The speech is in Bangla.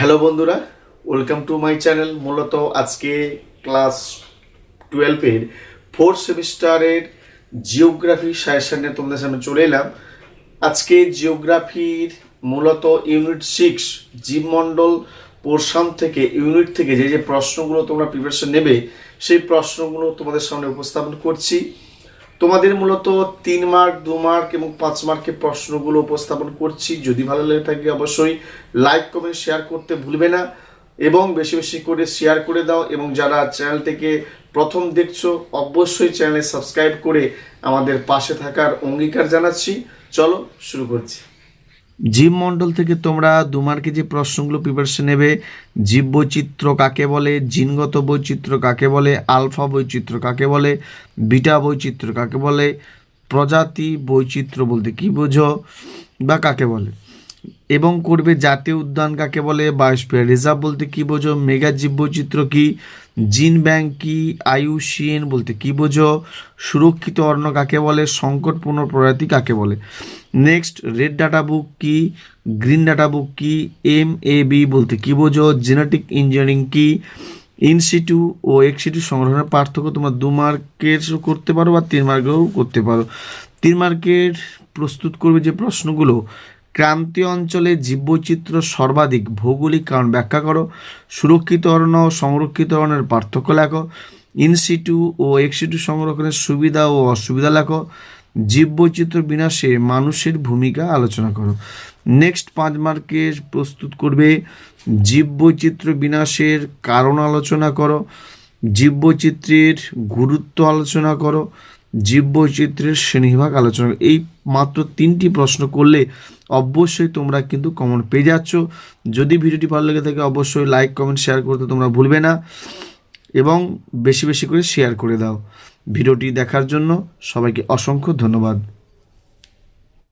হ্যালো বন্ধুরা ওয়েলকাম টু মাই চ্যানেল মূলত আজকে ক্লাস টুয়েলভের ফোর্থ সেমিস্টারের জিওগ্রাফি সাজেশনে তোমাদের সামনে চলে এলাম। আজকে জিওগ্রাফির মূলত ইউনিট সিক্স জীবমণ্ডল পোর্শন থেকে ইউনিট থেকে যে যে প্রশ্নগুলো তোমরা প্রিপারেশন নেবে, সেই প্রশ্নগুলো তোমাদের সামনে উপস্থাপন করছি। তোমাদের মূলত তিন মার্ক, দু মার্ক এবং পাঁচ মার্কের প্রশ্নগুলো উপস্থাপন করছি। যদি ভালো লেগে থাকে অবশ্যই লাইক, কমেন্ট, শেয়ার করতে ভুলবে না এবং বেশি বেশি করে শেয়ার করে দাও এবং যারা চ্যানেলটিকে প্রথম দেখছ, অবশ্যই চ্যানেলে সাবস্ক্রাইব করে আমাদের পাশে থাকার অঙ্গীকার জানাচ্ছি। চলো শুরু করছি। জীবমণ্ডল থেকে তোমরা দু মার্কে যে প্রশ্নগুলো প্রিপারেশন নেবে, জীব বৈচিত্র্য কাকে বলে, জিনগত বৈচিত্র্য কাকে বলে, আলফা বৈচিত্র্য কাকে বলে, বিটা বৈচিত্র্য কাকে বলে, প্রজাতি বৈচিত্র্য বলতে কি বোঝো বা কাকে বলে? এবং করবে জাতীয় উদ্যান কাকে বলে? বায়োস্ফিয়ার রিজার্ভ বলতে কি বোঝো? মেগা জীব বৈচিত্র্য কি? জিন ব্যাংক কি? আইউসিএন বলতে কি বোঝো? সুরক্ষিত অরণ্য কাকে বলে? সংকটপূর্ণ প্রজাতি কাকে বলে? নেক্সট, রেড ডাটা বুক কি? গ্রিন ডাটা বুক কি? এম এ বি বলতে কি বোঝো? জেনেটিক ইঞ্জিনিয়ারিং কি? ইনসিটু ও এক্সিটু সংগ্রহের পার্থক্য তোমরা দু মার্কের করতে পারো বা তিন মার্কেও করতে পারো। তিন মার্কের প্রস্তুত করবে যে প্রশ্নগুলো। ক্রান্তীয় অঞ্চলে জীববৈচিত্র্য সর্বাধিক ভৌগোলিক কারণ ব্যাখ্যা করো। সুরক্ষিত অরণ্য ও সংরক্ষিত অরণ্যের পার্থক্য লেখো। ইনসিটু ও এক্সিটু সংরক্ষণের সুবিধা ও অসুবিধা লেখো। জীববৈচিত্র্য বিনাশে মানুষের ভূমিকা আলোচনা করো। নেক্সট পাঁচ মার্কে প্রস্তুত করবে, জীববৈচিত্র্য বিনাশের কারণ আলোচনা করো। জীববৈচিত্র্যের গুরুত্ব আলোচনা করো। জীববৈচিত্র্যের শ্রেণীভাগ আলোচনা। এই মাত্র তিনটি প্রশ্ন করলে অবশ্যই তোমরা কিন্তু কমন পেয়ে যাচ্ছ। যদি ভিডিওটি ভালো লেগে থাকে, অবশ্যই লাইক কমেন্ট শেয়ার করতে তোমরা ভুলবে না। এবং বেশি বেশি করে শেয়ার করে দাও। ভিডিওটি দেখার জন্য সবাইকে অসংখ্য ধন্যবাদ।